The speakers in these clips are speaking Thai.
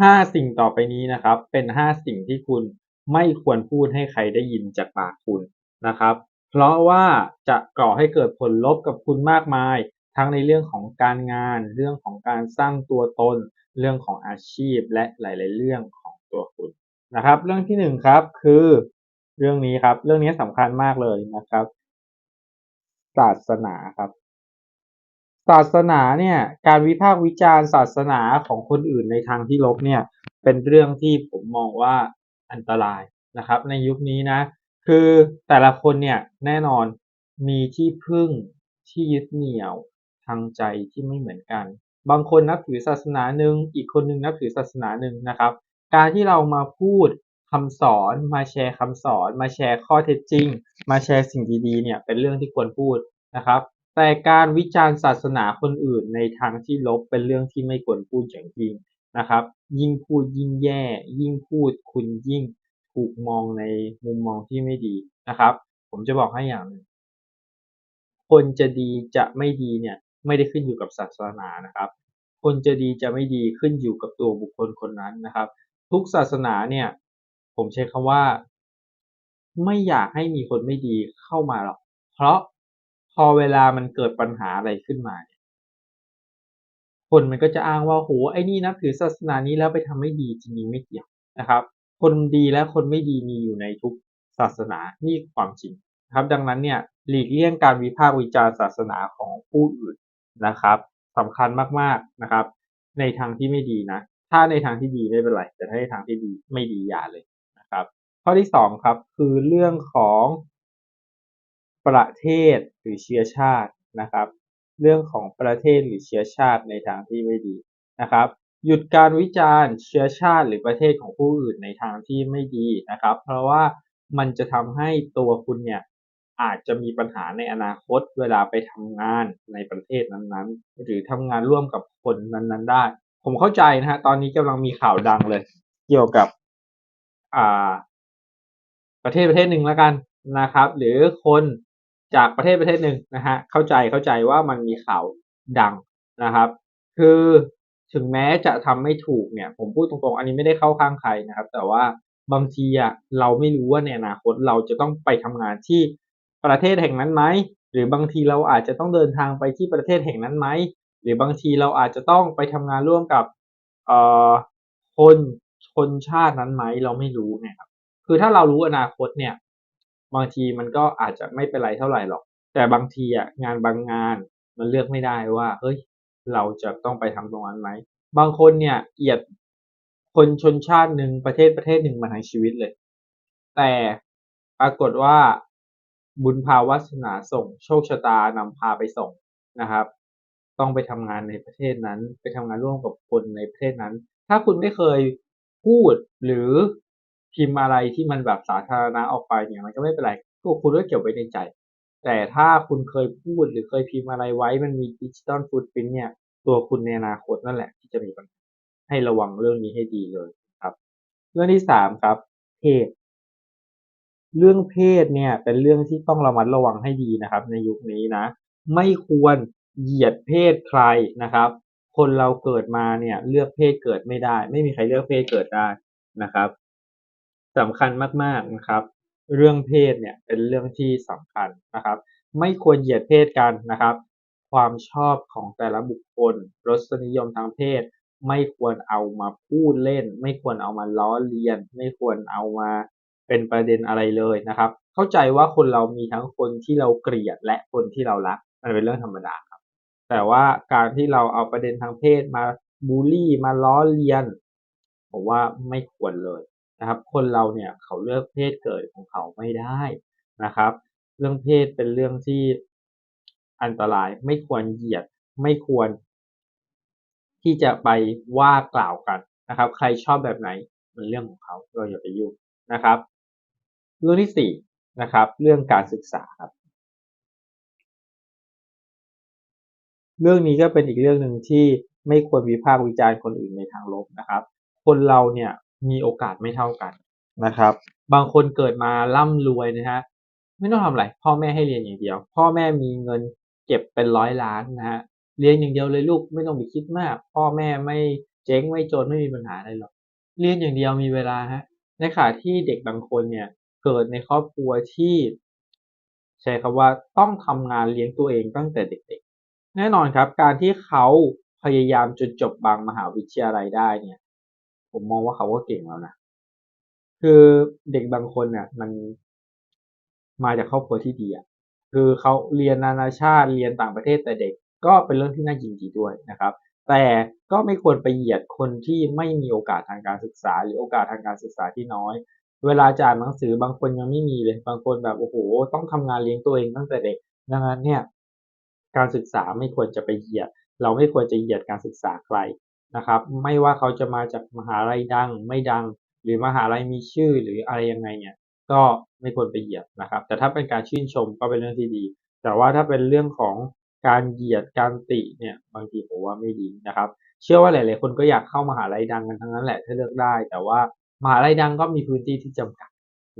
ห้าสิ่งต่อไปนี้นะครับ เป็นห้าสิ่งที่คุณไม่ควรพูดให้ใครได้ยินจากปากคุณนะครับ เพราะว่าจะก่อให้เกิดผลลบกับคุณมากมาย ทั้งในเรื่องของการงาน เรื่องของการสร้างตัวตน เรื่องของอาชีพและหลาย ๆ เรื่องของตัวคุณนะครับ เรื่องที่หนึ่งครับคือเรื่องนี้ครับ เรื่องนี้สำคัญมากเลยนะครับ ศาสนาครับ ศาสนาเนี่ยการวิพากษ์วิจารณ์ศาสนาของคนอื่นในทางที่ลบเนี่ยเป็นเรื่องที่ผมมองว่าอันตรายนะครับ ในยุคนี้นะ คือแต่ละคนเนี่ยแน่นอนมีที่พึ่งที่ยึดเหนี่ยวทางใจที่ไม่เหมือนกัน บางคนนับถือศาสนาหนึ่งอีกคนหนึ่งนับถือศาสนาหนึ่งนะครับ การที่เรามาพูดคำสอนมาแชร์คำสอน มาแชร์ข้อเท็จจริง มาแชร์สิ่งดีๆเนี่ยเป็นเรื่องที่ควรพูดนะครับ แต่การวิจารณ์ศาสนาคนอื่นในทางที่ลบเป็นเรื่องที่ไม่ควรพูดอย่างยิ่งนะครับ ยิ่งพูดยิ่งแย่ ยิ่งพูดคุณยิ่งถูกมองในมุมมองที่ไม่ดีนะครับ ผมจะบอกให้อย่างหนึ่งคนจะดีจะไม่ดีเนี่ยไม่ได้ขึ้นอยู่กับศาสนานะครับ คนจะดีจะไม่ดีขึ้นอยู่กับตัวบุคคลคนนั้นนะครับ ทุกศาสนาเนี่ย ผมใช้คำว่า ไม่อยากให้มีคนไม่ดีเข้ามาหรอกเพราะ พอเวลามันเกิดปัญหาอะไรขึ้นมาเนี่ยคนมันก็จะอ้างว่าโหไอ้นี่นับถือศาสนานี้แล้วไปทำไม่ดีจริงๆไม่เกี่ยวนะครับ คนดีและคนไม่ดีมีอยู่ในทุกศาสนานี่ความจริงครับ ดังนั้นเนี่ยหลีกเลี่ยงการวิพากษ์วิจารณ์ศาสนาของผู้อื่นนะครับสำคัญมากๆนะครับ ในทางที่ไม่ดีนะ ถ้าในทางที่ดีไม่เป็นไรแต่ถ้าในทางที่ดีไม่ดีอย่าเลยนะครับ ข้อที่สองครับคือเรื่องของ ประเทศหรือเชื้อชาตินะครับ เรื่องของประเทศหรือเชื้อชาติในทางที่ไม่ดีนะครับ หยุดการวิจารณ์เชื้อชาติหรือประเทศของผู้อื่นในทางที่ไม่ดีนะครับ เพราะว่ามันจะทำให้ตัวคุณเนี่ยอาจจะมีปัญหาในอนาคตเวลาไปทำงานในประเทศนั้นๆ หรือทำงานร่วมกับคนนั้นๆได้ ผมเข้าใจนะฮะตอนนี้กำลังมีข่าวดังเลย เกี่ยวกับอ่า ประเทศประเทศหนึ่งแล้วกันนะครับ หรือคน จากประเทศประเทศหนึ่งนะฮะเข้าใจเข้าใจว่ามันมีข่าวดังนะครับ คือถึงแม้จะทำไม่ถูกเนี่ย ผมพูดตรงๆ อันนี้ไม่ได้เข้าข้างใครนะครับ แต่ว่าบางทีอะเราไม่รู้ว่าในอนาคตเราจะต้องไปทำงานที่ประเทศแห่งนั้นไหมหรือบางทีเราอาจจะต้องเดินทางไปที่ประเทศแห่งนั้นไหมหรือบางทีเราอาจจะต้องไปทำงานร่วมกับเอ่อคนชนชาตินั้นไหมเราไม่รู้นี่ยครับคือถ้าเรารู้อนาคตเนี่ย บางทีมันก็อาจจะไม่เป็นไรเท่าไหร่หรอก แต่บางทีอะงานบางงานมันเลือกไม่ได้ว่าเฮ้ยเราจะต้องไปทำตรงนั้นไหมบางคนเนี่ยเอียดคนชนชาติหนึ่งประเทศประเทศหนึ่งมาทั้งชีวิตเลย แต่ปรากฏว่าบุญพาวาสนาส่งโชคชะตานำพาไปส่งนะครับ ต้องไปทำงานในประเทศนั้น ไปทำงานร่วมกับคนในประเทศนั้น ถ้าคุณไม่เคยพูดหรือ พิมพ์อะไรที่มันแบบสาธารณะออกไปเนี่ยมันก็ไม่เป็นไรพวกคุณก็เก็บไว้ในใจ แต่ถ้าคุณเคยพูดหรือเคยพิมพ์อะไรไว้มันมีดิจิตอลฟูดพิ้นเนี่ย ตัวคุณในอนาคตนั่นแหละ ที่จะมีปัญหาให้ระวังเรื่องนี้ให้ดีเลยครับ เรื่องที่สามครับเพศเรื่องเพศเนี่ยเป็นเรื่องที่ต้องระมัดระวังให้ดีนะครับ ในยุคนี้นะ ไม่ควรเหยียดเพศใครนะครับ คนเราเกิดมาเนี่ยเลือกเพศเกิดไม่ได้ ไม่มีใครเลือกเพศเกิดได้นะครับ สำคัญมากๆนะครับ เรื่องเพศเนี่ยเป็นเรื่องที่สำคัญนะครับ ไม่ควรเหยียดเพศกันนะครับ ความชอบของแต่ละบุคคล รสนิยมทางเพศ ไม่ควรเอามาพูดเล่น ไม่ควรเอามาล้อเลียน ไม่ควรเอามาเป็นประเด็นอะไรเลยนะครับ เข้าใจว่าคนเรามีทั้งคนที่เราเกลียดและคนที่เรารักมันเป็นเรื่องธรรมดาครับ แต่ว่าการที่เราเอาประเด็นทางเพศมาบูลลี่มาล้อเลียนผมว่าไม่ควรเลย นะครับ คนเราเนี่ยเขาเลือกเพศเกิดของเขาไม่ได้นะครับ เรื่องเพศเป็นเรื่องที่อันตรายไม่ควรเหยียดไม่ควร ที่จะไปว่ากล่าวกันนะครับ ใครชอบแบบไหนมันเรื่องของเขาเราอย่าไปยุ่งนะครับ เรื่องที่สี่นะครับ เรื่องการศึกษาครับ เรื่องนี้ก็เป็นอีกเรื่องหนึ่งที่ไม่ควรวิพากษ์วิจารณ์คนอื่นในทางลบนะครับ คนเราเนี่ย มีโอกาสไม่เท่ากันนะครับ บางคนเกิดมาร่ำรวยนะฮะไม่ต้องทำอะไรพ่อแม่ให้เรียนอย่างเดียว พ่อแม่มีเงินเก็บเป็นร้อยล้านนะฮะเรียนอย่างเดียวเลยลูกไม่ต้องไปคิดมาก พ่อแม่ไม่เจจ๊งไม่จนไม่มีปัญหาอะไรหรอกเรียนอย่างเดียวมีเวลาฮะในขณะที่เด็กบางคนเนี่ย เกิดในครอบครัวที่ ใช้คำว่าต้องทำงานเลี้ยงตัวเองตั้งแต่เด็ก ๆ แน่นอนครับ การที่เขาพยายามจนจบบางมหาวิทยาลัยได้เนี่ย ผมมองว่าเขาก็เก่งแล้วนะ คือเด็กบางคนเนี่ยมันมาจากครอบครัวที่ดีอะ คือเขาเรียนนานาชาติเรียนต่างประเทศแต่เด็กก็เป็นเรื่องที่น่ายินดีด้วยนะครับ แต่ก็ไม่ควรไปเหยียดคนที่ไม่มีโอกาสทางการศึกษา หรือโอกาสทางการศึกษาที่น้อย เวลาจะอ่านหนังสือบางคนยังไม่มีเลย บางคนแบบโอ้โห ต้องทำงานเลี้ยงตัวเองตั้งแต่เด็ก ดังนั้นเนี่ย การศึกษาไม่ควรจะไปเหยียด เราไม่ควรจะเหยียดการศึกษาใคร นะครับ ไม่ว่าเขาจะมาจากมหาลัยดัง ไม่ดัง หรือมหาลัยมีชื่อหรืออะไรยังไงเนี่ย ก็ไม่ควรไปเหยียดนะครับ แต่ถ้าเป็นการชื่นชมก็เป็นเรื่องที่ดี แต่ว่าถ้าเป็นเรื่องของการเหยียดการติเนี่ยบางทีผมว่าไม่ดีนะครับ เชื่อว่าหลาย ๆ คนก็อยากเข้ามหาลัยดังกันทั้งนั้นแหละถ้าเลือกได้ แต่ว่ามหาลัยดังก็มีพื้นที่ที่จำกัด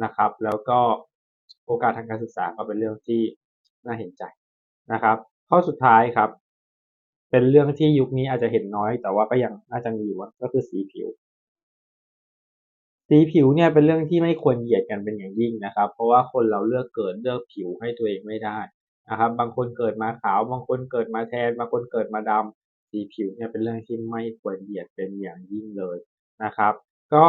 นะครับ แล้วก็โอกาสทางการศึกษาก็เป็นเรื่องที่น่าเห็นใจนะครับ ข้อสุดท้ายครับ เป็นเรื่องที่ยุคนี้อาจจะเห็นน้อย แต่ว่าก็ยังน่าจะมีอยู่ก็คือสีผิว สีผิวเนี่ยเป็นเรื่องที่ไม่ควรเหยียดกันเป็นอย่างยิ่งนะครับ เพราะว่าคนเราเลือกเกิดเลือกผิวให้ตัวเองไม่ได้นะครับ บางคนเกิดมาขาว บางคนเกิดมาแทน บางคนเกิดมาดำสีผิวเนี่ยเป็นเรื่องที่ไม่ควรเหยียดเป็นอย่างยิ่งเลยนะครับ ก็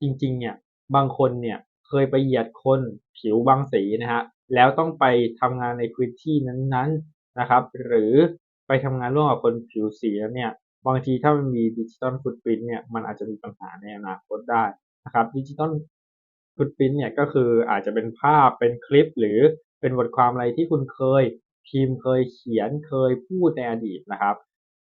จริงๆ เนี่ยบางคนเนี่ยเคยไปเหยียดคนผิวบางสีนะฮะแล้วต้องไปทำงานในพื้นที่นั้นๆ นะครับ หรือไปทำงานร่วมกับคนผิวสีแล้วเนี่ย บางทีถ้ามันมีดิจิตอลฟุตปรินเนี่ย มันอาจจะมีปัญหาในอนาคตได้นะครับ ดิจิตอลฟุตปรินเนี่ยก็คืออาจจะเป็นภาพ เป็นคลิป หรือเป็นบทความอะไรที่คุณเคยพิมพ์เคยเขียน เคยพูดในอดีตนะครับ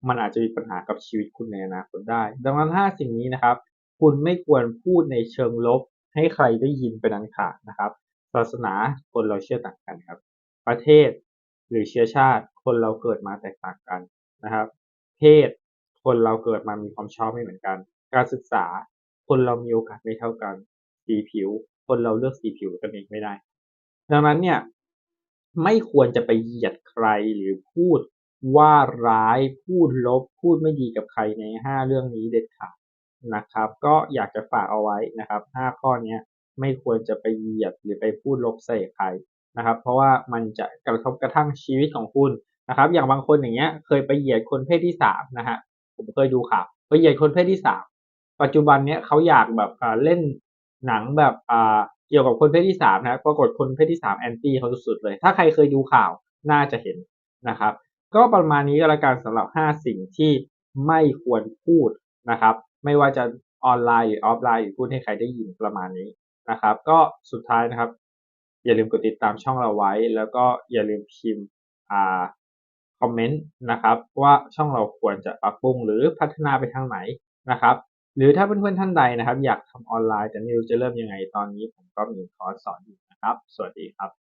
มันอาจจะมีปัญหากับชีวิตคุณในอนาคตได้ ดังนั้นถ้าสิ่งนี้นะครับ คุณไม่ควรพูดในเชิงลบ ให้ใครได้ยินเป็นอันขาดนะครับ ศาสนาคนเราเชื่อต่างกันครับ ประเทศ หรือเชื้อชาติ คนเราเกิดมาแตกต่างกันนะครับ เพศคนเราเกิดมามีความชอบไม่เหมือนกัน การศึกษา คนเรามีโอกาสไม่เท่ากัน สีผิว คนเราเลือกสีผิวกันเองไม่ได้ ดังนั้นเนี่ยไม่ควรจะไปเหยียดใครหรือพูดว่าร้ายพูดลบพูดไม่ดีกับใครใน 5 เรื่องนี้เด็ดขาดนะครับ ก็อยากจะฝากเอาไว้นะครับ 5 ข้อนี้ไม่ควรจะไปเหยียดหรือไปพูดลบใส่ใคร นะครับ เพราะว่ามันจะกระทบกระทั่งชีวิตของคุณนะครับ อย่างบางคนอย่างเงี้ยเคยไปเหยียดคนเพศที่3นะฮะผมเคยดูข่าวไปเหยียดคนเพศที่3ปัจจุบันเนี้ยเขาอยากแบบเล่นหนังแบบเกี่ยวกับคนเพศที่3นะปรากฏคนเพศที่3แอนตี้เขาสุดๆเลย ถ้าใครเคยดูข่าวน่าจะเห็นนะครับ ก็ประมาณนี้ก็แล้วกันสำหรับ 5 สิ่งที่ไม่ควรพูดนะครับ ไม่ว่าจะออนไลน์หรือออฟไลน์หรือพูดให้ใครได้ยินประมาณนี้นะครับ ก็สุดท้ายนะครับ อย่าลืมกดติดตามช่องเราไว้ แล้วก็อย่าลืมพิมพ์อ่าคอมเมนต์นะครับว่าช่องเราควรจะปรับปรุงหรือพัฒนาไปทางไหนนะครับหรือถ้าเพื่อนๆท่านใดนะครับ อยากทำออนไลน์แต่ไม่รู้จะเริ่มยังไงตอนนี้ผมก็มีคอร์สสอนอยู่นะครับ สวัสดีครับ